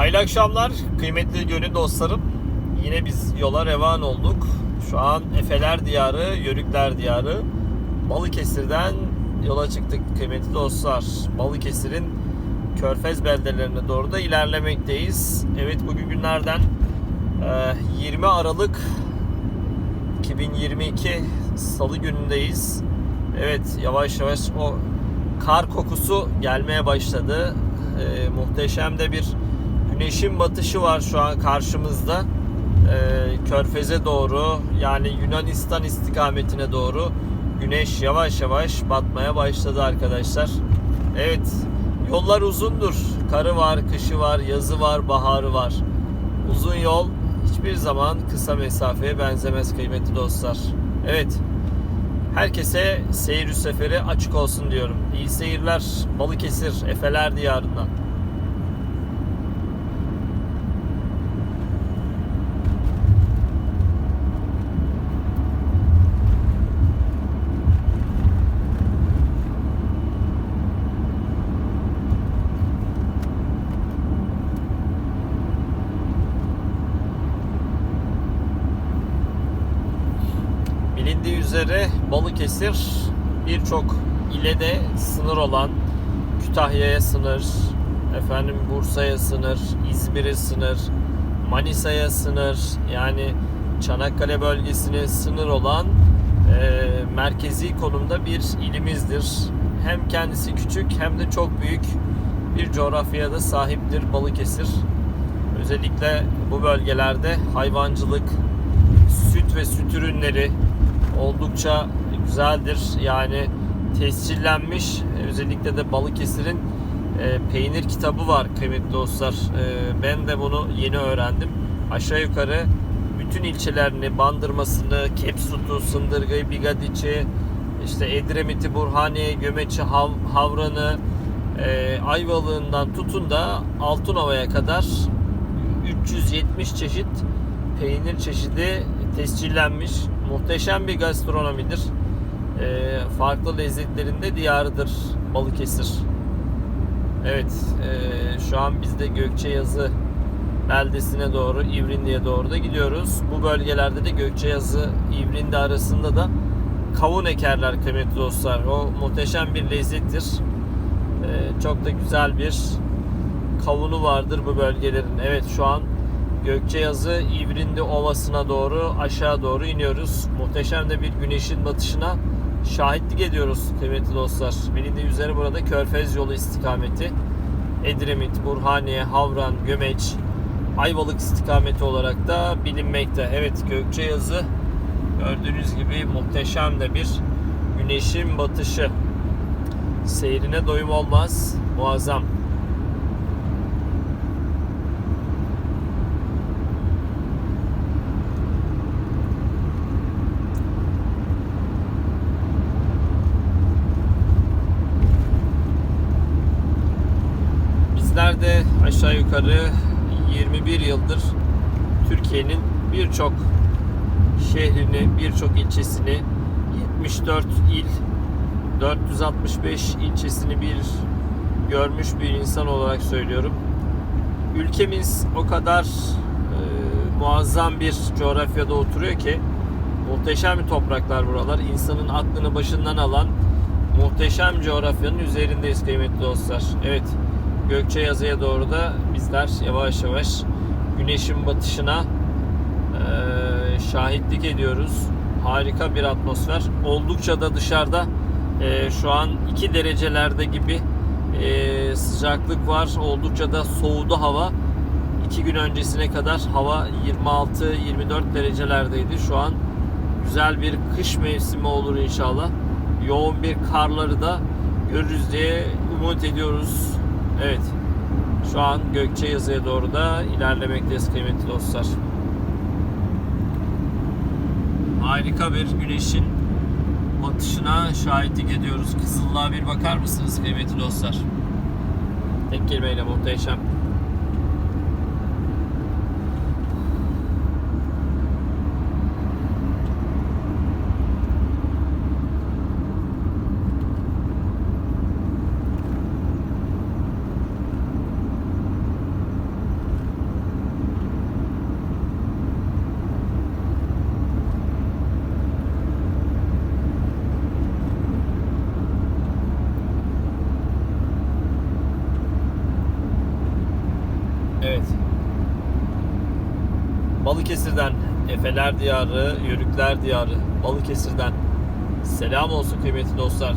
Hayırlı akşamlar kıymetli gönül dostlarım. Yine biz yola revan olduk. Şu an Efeler Diyarı, Yörükler Diyarı. Balıkesir'den yola çıktık kıymetli dostlar. Balıkesir'in Körfez beldelerine doğru da ilerlemekteyiz. Evet bugün günlerden e, 20 Aralık 2022 Salı günündeyiz. Evet yavaş yavaş o kar kokusu gelmeye başladı. Ee, muhteşem de bir güneşin batışı var şu an karşımızda. Ee, Körfez'e doğru yani Yunanistan istikametine doğru güneş yavaş yavaş batmaya başladı arkadaşlar. Evet yollar uzundur. Karı var, kışı var, yazı var, baharı var. Uzun yol hiçbir zaman kısa mesafeye benzemez kıymetli dostlar. Evet. Herkese seyir seferi açık olsun diyorum. İyi seyirler Balıkesir Efeler Diyarı'ndan. Bilindiği üzere Balıkesir birçok ile de sınır olan Kütahya'ya sınır, efendim Bursa'ya sınır, İzmir'e sınır, Manisa'ya sınır yani Çanakkale bölgesine sınır olan e, merkezi konumda bir ilimizdir. Hem kendisi küçük hem de çok büyük bir coğrafyaya da sahiptir Balıkesir. Özellikle bu bölgelerde hayvancılık, süt ve süt ürünleri oldukça güzeldir. Yani tescillenmiş özellikle de Balıkesir'in e, peynir kitabı var kıymetli dostlar. E, ben de bunu yeni öğrendim. Aşağı yukarı bütün ilçelerini, Bandırmasını, Kepsut'u, Sındırga'yı, Bigadiç'i, işte Edremit'i, Burhaniye, Gömeç'i, Hav, Havran'ı, e, Ayvalık'ından tutun da Altınova'ya kadar 370 çeşit peynir çeşidi tescillenmiş. Muhteşem bir gastronomidir. E, farklı lezzetlerinde diyarıdır Balıkesir. Evet, e, şu an biz de Gökçeyazı beldesine doğru, İvrindi'ye doğru da gidiyoruz. Bu bölgelerde de Gökçeyazı, İvrindi arasında da kavun ekerler kıymetli dostlar. O muhteşem bir lezzettir. E, çok da güzel bir kavunu vardır bu bölgelerin. Evet şu an Gökçeyazı İvrindi Ovası'na doğru aşağı doğru iniyoruz. Muhteşem de bir güneşin batışına şahitlik ediyoruz kıymetli dostlar. Bilindiği üzere burada Körfez yolu istikameti. Edremit, Burhaniye, Havran, Gömeç, Ayvalık istikameti olarak da bilinmekte. Evet Gökçeyazı gördüğünüz gibi muhteşem de bir güneşin batışı. Seyrine doyum olmaz. Muazzam. De aşağı yukarı 21 yıldır Türkiye'nin birçok şehrini, birçok ilçesini, 74 il, 465 ilçesini bir görmüş bir insan olarak söylüyorum. Ülkemiz o kadar e, muazzam bir coğrafyada oturuyor ki muhteşem bir topraklar buralar. İnsanın aklını başından alan muhteşem coğrafyanın üzerindeyiz kıymetli dostlar. Evet. Gökçeyazı'ya doğru da bizler yavaş yavaş güneşin batışına e, şahitlik ediyoruz. Harika bir atmosfer. Oldukça da dışarıda e, şu an 2 derecelerde gibi e, sıcaklık var. Oldukça da soğudu hava. 2 gün öncesine kadar hava 26-24 derecelerdeydi. Şu an güzel bir kış mevsimi olur inşallah. Yoğun bir karları da görürüz diye umut ediyoruz. Evet. Şu an Gökçeyazı'ya doğru da ilerlemekteyiz kıymetli dostlar. Harika bir güneşin batışına şahitlik ediyoruz. Kızıllığa bir bakar mısınız kıymetli dostlar? Tek kelimeyle muhteşem. Evet. Balıkesir'den, Efeler Diyarı, Yörükler Diyarı, Balıkesir'den selam olsun kıymetli dostlar.